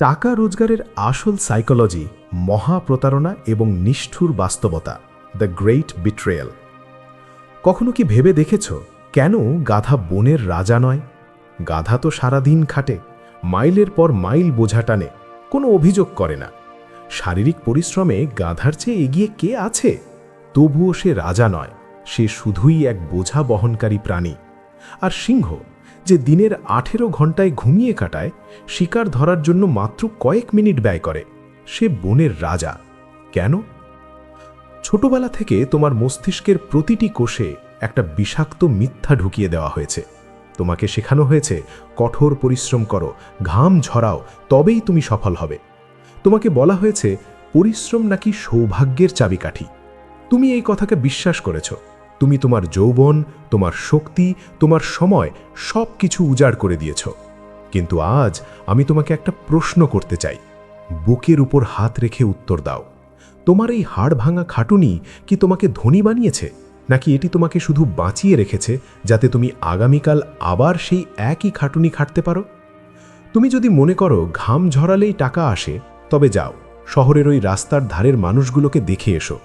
টাকা রোজগারের আসল সাইকোলজি মহা প্রতারণা এবং নিষ্ঠুর বাস্তবতা দ্য গ্রেট বিট্রেয়াল কখনো কি ভেবে দেখেছ, কেন গাধা বনের রাজা নয়? গাধা তো সারাদিন খাটে, মাইলের পর মাইল বোঝা টানে, কোনো অভিযোগ করে না। শারীরিক পরিশ্রমে গাধার চেয়ে এগিয়ে কে আছে? তবুও সে রাজা নয়, সে শুধুই এক বোঝা বহনকারী প্রাণী। আর সিংহ যে দিনের আঠেরো ঘন্টায় ঘুমিয়ে কাটায়, শিকার ধরার জন্য মাত্র কয়েক মিনিট ব্যয় করে। সে বনের রাজা। কেন? ছোটবেলা থেকে তোমার মস্তিষ্কের প্রতিটি কোষে একটা বিষাক্ত মিথ্যা ঢুকিয়ে দেওয়া হয়েছে। তোমাকে শেখানো হয়েছে, কঠোর পরিশ্রম করো, ঘাম ঝরাও, তবেই তুমি সফল হবে। তোমাকে বলা হয়েছে, পরিশ্রম নাকি সৌভাগ্যের চাবিকাঠি। তুমি এই কথাকে বিশ্বাস করেছ। তুমি তোমার যৌবন, তোমার শক্তি, তোমার সময় সব কিছু উজাড় করে দিয়েছ। কিন্তু আজ আমি তোমাকে একটা প্রশ্ন করতে চাই। বুকের উপর হাত রেখে উত্তর দাও। তোমার এই হাড় ভাঙা খাটুনি কি তোমাকে ধনী বানিয়েছে? নাকি এটি তোমাকে শুধু বাঁচিয়ে রেখেছে যাতে তুমি আগামীকাল আবার সেই একই খাটুনি খাটতে পারো? তুমি যদি মনে করো ঘাম ঝরালেই টাকা আসে, তবে যাও, শহরের ওই রাস্তার ধারের মানুষগুলোকে দেখে এসো।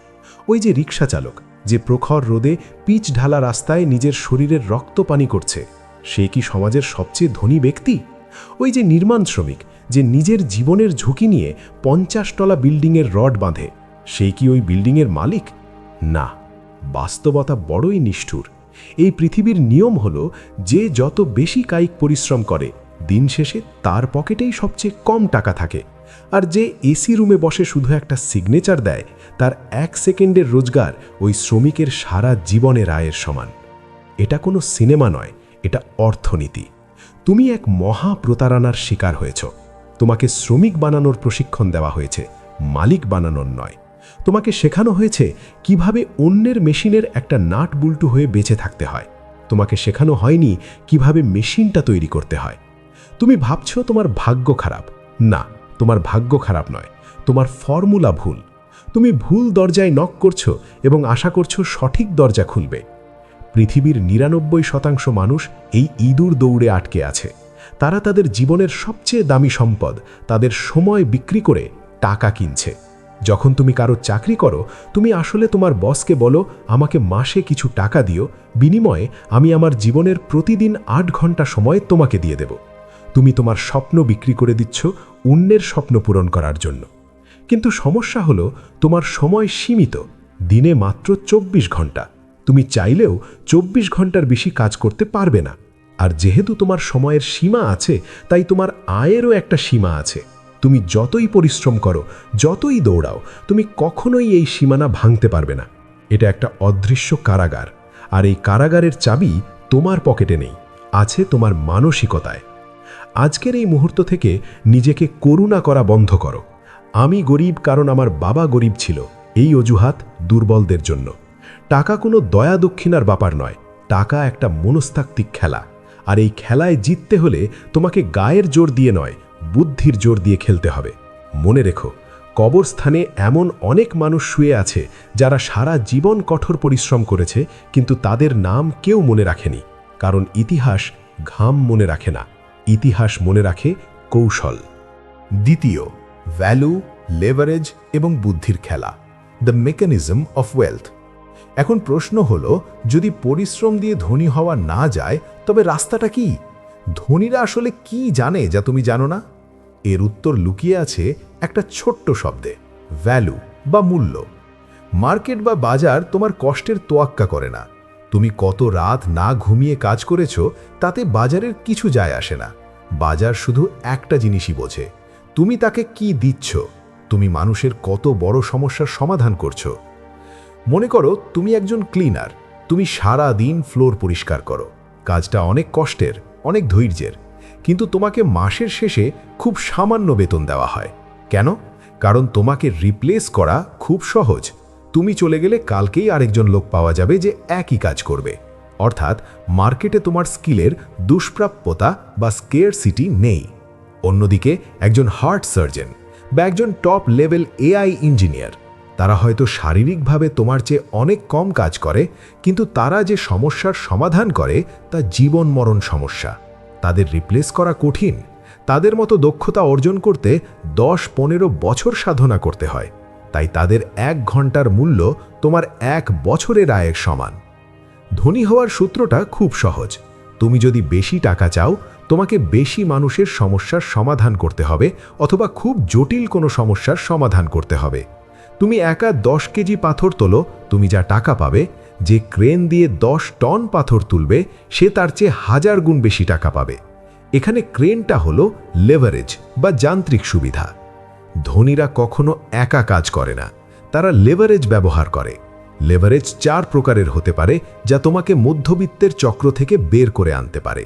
ওই যে রিক্সা চালক যে প্রখর রোদে পিচ ঢালা রাস্তায় নিজের শরীরের রক্ত পানি করছে। সে কি সমাজের সবচেয়ে ধনী ব্যক্তি? ওই যে নির্মাণ শ্রমিক, যে নিজের জীবনের ঝুঁকি নিয়ে পঞ্চাশ তলা বিল্ডিংয়ের রড বাঁধে সেই কি ওই বিল্ডিংয়ের মালিক? না, বাস্তবতা বড়ই নিষ্ঠুর। এই পৃথিবীর নিয়ম হল, যে যত বেশি কায়িক পরিশ্রম করে, দিন শেষে তার পকেটেই সবচেয়ে কম টাকা থাকে। আর যে এসি রুমে বসে শুধু একটা সিগনেচার দেয়, তার এক সেকেন্ডের রোজগার ওই শ্রমিকের সারা জীবনের আয়ের সমান। এটা কোনো সিনেমা নয়, এটা অর্থনীতি। তুমি এক মহা প্রতারণার শিকার হয়েছ। তোমাকে শ্রমিক বানানোর প্রশিক্ষণ দেওয়া হয়েছে, মালিক বানানোর নয়। তোমাকে শেখানো হয়েছে কীভাবে অন্যের মেশিনের একটা নাট বুল্টু হয়ে বেঁচে থাকতে হয়। তোমাকে শেখানো হয়নি কীভাবে মেশিনটা তৈরি করতে হয়। তুমি ভাবছ তোমার ভাগ্য খারাপ। না তোমার ভাগ্য খারাপ নয়, তোমার ফর্মুলা ভুল। তুমি ভুল দরজায় নক করছ এবং আশা করছ সঠিক দরজা খুলবে। পৃথিবীর নিরানব্বই শতাংশ মানুষ এই ইঁদুর দৌড়ে আটকে আছে। তারা তাদের জীবনের সবচেয়ে দামি সম্পদ, তাদের সময় বিক্রি করে টাকা কিনছে। যখন তুমি কারও চাকরি করো, তুমি আসলে তোমার বসকে বলো, আমাকে মাসে কিছু টাকা দিও, বিনিময়ে আমি আমার জীবনের প্রতিদিন আট ঘণ্টা সময় তোমাকে দিয়ে দেব। তুমি তোমার স্বপ্ন বিক্রি করে দিচ্ছ অন্যের স্বপ্ন পূরণ করার জন্য। কিন্তু সমস্যা হলো, তোমার সময় সীমিত, দিনে মাত্র ২৪ ঘণ্টা। তুমি চাইলেও ২৪ ঘণ্টার বেশি কাজ করতে পারবে না। আর যেহেতু তোমার সময়ের সীমা আছে, তাই তোমার আয়েরও একটা সীমা আছে। তুমি যতই পরিশ্রম করো, যতই দৌড়াও, তুমি কখনোই এই সীমানা ভাঙতে পারবে না। এটা একটা অদৃশ্য কারাগার। আর এই কারাগারের চাবি তোমার পকেটে নেই, আছে তোমার মানসিকতায়। আজকের এই মুহূর্ত থেকে নিজেকে করুণা করা বন্ধ করো। আমি গরিব কারণ আমার বাবা গরিব ছিল। এই অজুহাত দুর্বলদের জন্য। টাকা কোনো দয়া দক্ষিণার ব্যাপার নয়। টাকা একটা মনস্তাত্ত্বিক খেলা। আর এই খেলায় জিততে হলে তোমাকে গায়ের জোর দিয়ে নয়, বুদ্ধির জোর দিয়ে খেলতে হবে। মনে রেখো, কবরস্থানে এমন অনেক মানুষ শুয়ে আছে যারা সারা জীবন কঠোর পরিশ্রম করেছে, কিন্তু তাদের নাম কেউ মনে রাখেনি। কারণ ইতিহাস ঘাম মনে রাখে না। ইতিহাস মনে রাখে কৌশল। দ্বিতীয় ভ্যালু লেভারেজ এবং বুদ্ধির খেলা দ্য মেকানিজম অফ ওয়েলথ এখন প্রশ্ন হলো, যদি পরিশ্রম দিয়ে ধনী হওয়া না যায়, তবে রাস্তাটা কি? ধনীরা আসলে কি জানে যা তুমি জানো না? এর উত্তর লুকিয়ে আছে একটা ছোট্ট শব্দে ভ্যালু বা মূল্য। মার্কেট বা বাজার তোমার কষ্টের তোয়াক্কা করে না। তুমি কত রাত না ঘুমিয়ে কাজ করেছ, তাতে বাজারের কিছু যায় আসে না। বাজার শুধু একটা জিনিসই বোঝে। তুমি তাকে কি দিচ্ছ? তুমি মানুষের কত বড় সমস্যার সমাধান করছ? মনে করো তুমি একজন ক্লিনার। তুমি সারা দিন ফ্লোর পরিষ্কার করো। কাজটা অনেক কষ্টের, অনেক ধৈর্যের। কিন্তু তোমাকে মাসের শেষে খুব সামান্য বেতন দেওয়া হয়। কেন? কারণ তোমাকে রিপ্লেস করা খুব সহজ। তুমি চলে গেলে কালকেই আরেকজন লোক পাওয়া যাবে যে একই কাজ করবে। অর্থাৎ মার্কেটে তোমার স্কিলের দুষ্প্রাপ্যতা বা স্কেয়ার সিটি নেই। অন্যদিকে একজন হার্ট সার্জন বা একজন টপ লেভেল এআই ইঞ্জিনিয়ার তারা হয়তো শারীরিকভাবে তোমার চেয়ে অনেক কম কাজ করে, কিন্তু তারা যে সমস্যার সমাধান করে তা জীবন মরণ সমস্যা। তাদের রিপ্লেস করা কঠিন। তাদের মতো দক্ষতা অর্জন করতে দশ পনেরো বছর সাধনা করতে হয়। তাই তাদের এক ঘণ্টার মূল্য তোমার এক বছরের আয়ের সমান। ধনী হওয়ার সূত্রটা খুব সহজ। তুমি যদি বেশি টাকা চাও, তোমাকে বেশি মানুষের সমস্যার সমাধান করতে হবে অথবা খুব জটিল কোনো সমস্যার সমাধান করতে হবে। তুমি একা দশ কেজি পাথর তোলো, তুমি যা টাকা পাবে, যে ক্রেন দিয়ে দশ টন পাথর তুলবে, সে তার চেয়ে হাজার গুণ বেশি টাকা পাবে। এখানে ক্রেনটা হলো লেভারেজ বা যান্ত্রিক সুবিধা। ধনীরা কখনো একা কাজ করে না। তারা লেভারেজ ব্যবহার করে। লেভারেজ চার প্রকারের হতে পারে, যা তোমাকে মধ্যবিত্তের চক্র থেকে বের করে আনতে পারে।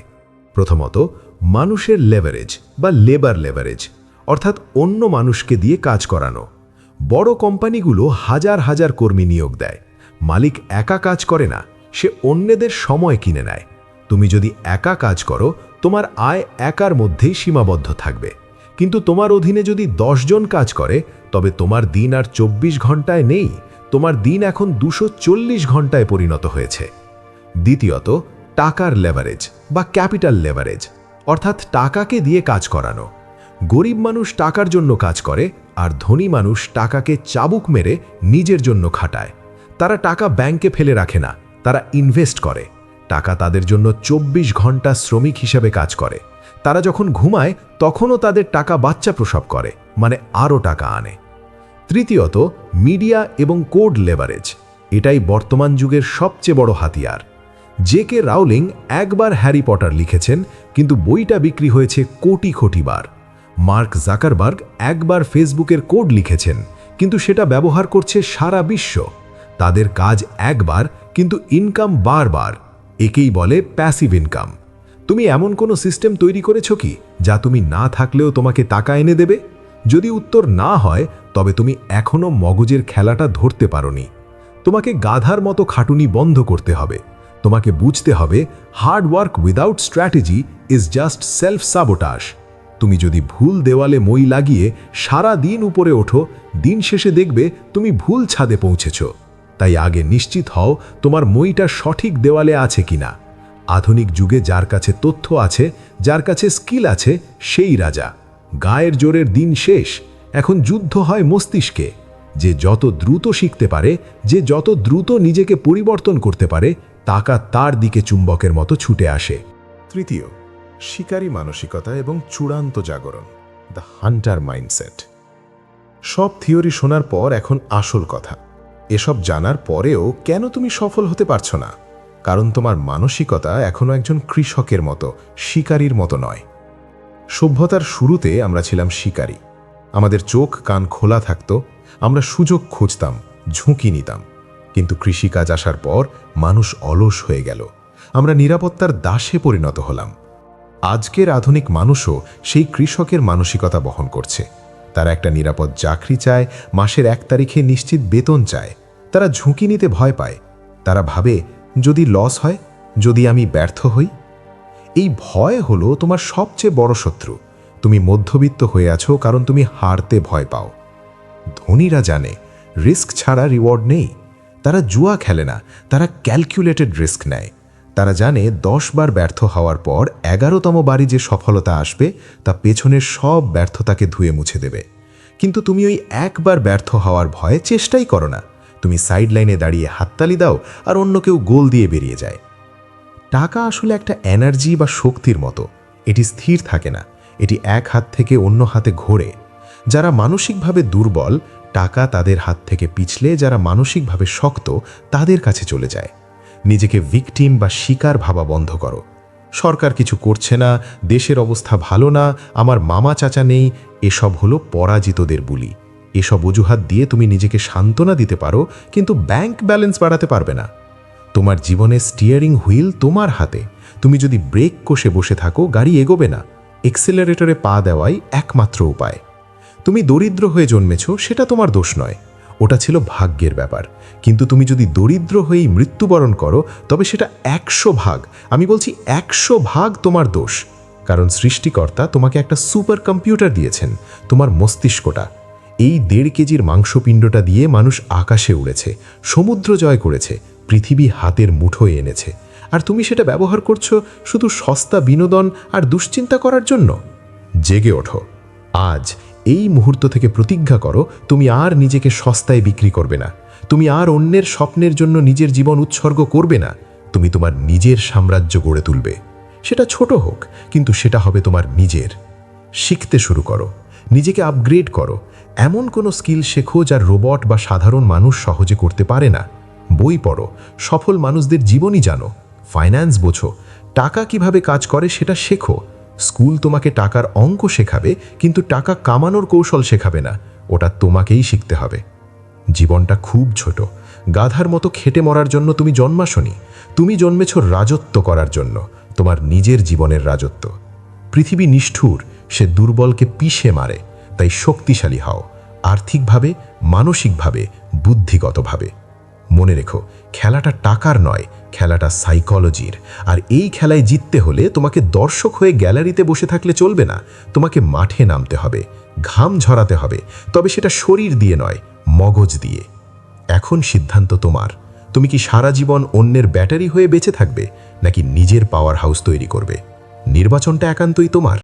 প্রথমত, মানুষের লেভারেজ বা লেবার লেভারেজ অর্থাৎ অন্য মানুষকে দিয়ে কাজ করানো। বড় কোম্পানিগুলো হাজার হাজার কর্মী নিয়োগ দেয়। মালিক একা কাজ করে না, সে অন্যদের সময় কিনে নেয়। তুমি যদি একা কাজ করো, তোমার আয় একার মধ্যেই সীমাবদ্ধ থাকবে। কিন্তু তোমার অধীনে যদি জন কাজ করে, তবে তোমার দিন আর ২৪ ঘন্টায় নেই। তোমার দিন এখন দুশো ঘন্টায় পরিণত হয়েছে। দ্বিতীয়ত, টাকার লেভারেজ বা ক্যাপিটাল লেভারেজ অর্থাৎ টাকাকে দিয়ে কাজ করানো। গরিব মানুষ টাকার জন্য কাজ করে, আর ধনী মানুষ টাকাকে চাবুক মেরে নিজের জন্য খাটায়। তারা টাকা ব্যাংকে ফেলে রাখে না, তারা ইনভেস্ট করে। টাকা তাদের জন্য ২৪ ঘণ্টা শ্রমিক হিসেবে কাজ করে। তারা যখন ঘুমায়, তখনও তাদের টাকা বাচ্চা প্রসব করে মানে আরও টাকা আনে। তৃতীয়ত, মিডিয়া এবং কোড লেভারেজ, এটাই বর্তমান যুগের সবচেয়ে বড় হাতিয়ার। জে কে রাউলিং একবার হ্যারি পটার লিখেছেন, কিন্তু বইটা বিক্রি হয়েছে কোটি কোটি বার। মার্ক জাকারবার্গ একবার ফেসবুকের কোড লিখেছেন, কিন্তু সেটা ব্যবহার করছে সারা বিশ্ব। তাদের কাজ একবার, কিন্তু ইনকাম বারবার, একেই বলে প্যাসিভ ইনকাম তুমি এমন কোনো সিস্টেম তৈরি করেছ কি, যা তুমি না থাকলেও তোমাকে টাকা এনে দেবে? যদি উত্তর না হয়, তবে তুমি এখনও মগজের খেলাটা ধরতে পারোনি। তোমাকে গাধার মতো খাটুনি বন্ধ করতে হবে। তোমাকে বুঝতে হবে hard work without strategy is just self sabotage তুমি যদি ভুল দেওয়ালে মই লাগিয়ে সারা দিন উপরে ওঠো, দিন শেষে দেখবে তুমি ভুল ছাদে পৌঁছেছ। তাই আগে নিশ্চিত হও, তোমার মইটা সঠিক দেওয়ালে আছে কিনা। আধুনিক যুগে যার কাছে তথ্য আছে, যার কাছে স্কিল আছে, সেই রাজা। গায়ের জোরের দিন শেষ। এখন যুদ্ধ হয় মস্তিষ্কে। যে যত দ্রুত শিখতে পারে, যে যত দ্রুত নিজেকে পরিবর্তন করতে পারে তাকা তার দিকে চুম্বকের মতো ছুটে আসে। তৃতীয়, শিকারী মানসিকতা এবং চূড়ান্ত জাগরণ। The hunter mindset. সব থিওরি শোনার পর এখন আসল কথা। এসব জানার পরেও কেন তুমি সফল হতে পারছ না? কারণ তোমার মানসিকতা এখনও একজন কৃষকের মতো, শিকারীর মতো নয়। সভ্যতার শুরুতে আমরা ছিলাম শিকারী। আমাদের চোখ কান খোলা থাকত, আমরা সুযোগ খুঁজতাম, ঝুঁকি নিতাম। কিন্তু কৃষিকাজ আসার পর মানুষ অলস হয়ে গেল। আমরা নিরাপত্তার দাসে পরিণত হলাম। আজকের আধুনিক মানুষও সেই কৃষকের মানসিকতা বহন করছে। তারা একটা নিরাপদ চাকরি চায়, মাসের এক তারিখে নিশ্চিত বেতন চায়। তারা ঝুঁকি নিতে ভয় পায়। তারা ভাবে যদি লস হয়, যদি আমি ব্যর্থ হই, এই ভয় হলো তোমার সবচেয়ে বড় শত্রু। তুমি মধ্যবিত্ত হয়ে আছো, কারণ তুমি হারতে ভয় পাও। ধনীরা জানে, রিস্ক ছাড়া রিওয়ার্ড নেই। তারা জুয়া খেলে না, তারা ক্যালকুলেটেড রিস্ক নেয়। তারা জানে, দশ বার ব্যর্থ হওয়ার পর এগারোতম বাড়ি যে সফলতা আসবে, তা পেছনের সব ব্যর্থতাকে ধুয়ে মুছে দেবে। কিন্তু তুমি ওই একবার ব্যর্থ হওয়ার ভয়ে চেষ্টাই করো না। তুমি সাইড লাইনে দাঁড়িয়ে হাততালি দাও আর অন্য কেউ গোল দিয়ে বেরিয়ে যায়। টাকা আসলে একটা এনার্জি বা শক্তির মতো। এটি স্থির থাকে না। এটি এক হাত থেকে অন্য হাতে ঘোরে। যারা মানসিকভাবে দুর্বল, টাকা তাদের হাত থেকে পিছলে, যারা মানসিকভাবে শক্ত, তাদের কাছে চলে যায়। নিজেকে ভিকটিম বা শিকার ভাবা বন্ধ করো। সরকার কিছু করছে না, দেশের অবস্থা ভালো না, আমার মামা চাচা নেই, এসব হলো পরাজিতদের বুলি। এসব অজুহাত দিয়ে তুমি নিজেকে সান্ত্বনা দিতে পারো, কিন্তু ব্যাংক ব্যালেন্স বাড়াতে পারবে না। তোমার জীবনে স্টিয়ারিং হুইল তোমার হাতে। তুমি যদি ব্রেক কষে বসে থাকো, গাড়ি এগোবে না। এক্সেলারেটরে পা দেওয়াই একমাত্র উপায়। তুমি দরিদ্র হয়ে জন্মেছ, সেটা তোমার দোষ নয়। ওটা ছিল ভাগ্যের ব্যাপার। কিন্তু তুমি যদি দরিদ্র হয়েই মৃত্যুবরণ করো, তবে সেটা একশো ভাগ। আমি বলছি একশো ভাগ তোমার দোষ। কারণ সৃষ্টিকর্তা তোমাকে একটা সুপার কম্পিউটার দিয়েছেন, তোমার মস্তিষ্কটা। এই দেড় কেজির মাংসপিণ্ডটা দিয়ে মানুষ আকাশে উড়েছে, সমুদ্র জয় করেছে, পৃথিবী হাতের মুঠোয় এনেছে। আর তুমি সেটা ব্যবহার করছ শুধু সস্তা বিনোদন আর দুশ্চিন্তা করার জন্য? জেগে ওঠো। আজ এই মুহূর্ত থেকে প্রতিজ্ঞা করো, তুমি আর নিজেকে সস্তায় বিক্রি করবে না। তুমি আর অন্যের স্বপ্নের জন্য নিজের জীবন উৎসর্গ করবে না। তুমি তোমার নিজের সাম্রাজ্য গড়ে তুলবে। সেটা ছোট হোক, কিন্তু সেটা হবে তোমার নিজের। শিখতে শুরু করো। নিজেকে আপগ্রেড করো। এমন কোনো স্কিল শেখো যা রোবট বা সাধারণ মানুষ সহজে করতে পারে না। বই পড়ো, সফল মানুষদের জীবনই জানো ফাইন্যান্স বোঝো, টাকা কীভাবে কাজ করে সেটা শেখো। স্কুল তোমাকে টাকার অঙ্ক শেখাবে, কিন্তু টাকা কামানোর কৌশল শেখাবে না, ওটা তোমাকেই শিখতে হবে। জীবনটা খুব ছোট, গাধার মতো খেটে মরার জন্য তুমি জন্মাসনি, তুমি জন্মেছ রাজত্ব করার জন্য, তোমার নিজের জীবনের রাজত্ব। পৃথিবী নিষ্ঠুর, সে দুর্বলকে পিষে মারে তাই শক্তিশালী হও, আর্থিকভাবে, মানসিকভাবে, বুদ্ধিগতভাবে। মনে রেখো, খেলাটা টাকার নয়, খেলাটা সাইকোলজির আর এই খেলায় জিততে হলে তোমাকে দর্শক হয়ে গ্যালারিতে বসে থাকলে চলবে না। তোমাকে মাঠে নামতে হবে, ঘাম ঝরাতে হবে। তবে সেটা শরীর দিয়ে নয়, মগজ দিয়ে। এখন সিদ্ধান্ত তোমার। তুমি কি সারা জীবন অন্যের ব্যাটারি হয়ে বেঁচে থাকবে, নাকি নিজের পাওয়ার হাউস তৈরি করবে? নির্বাচনটা একান্তই তোমার।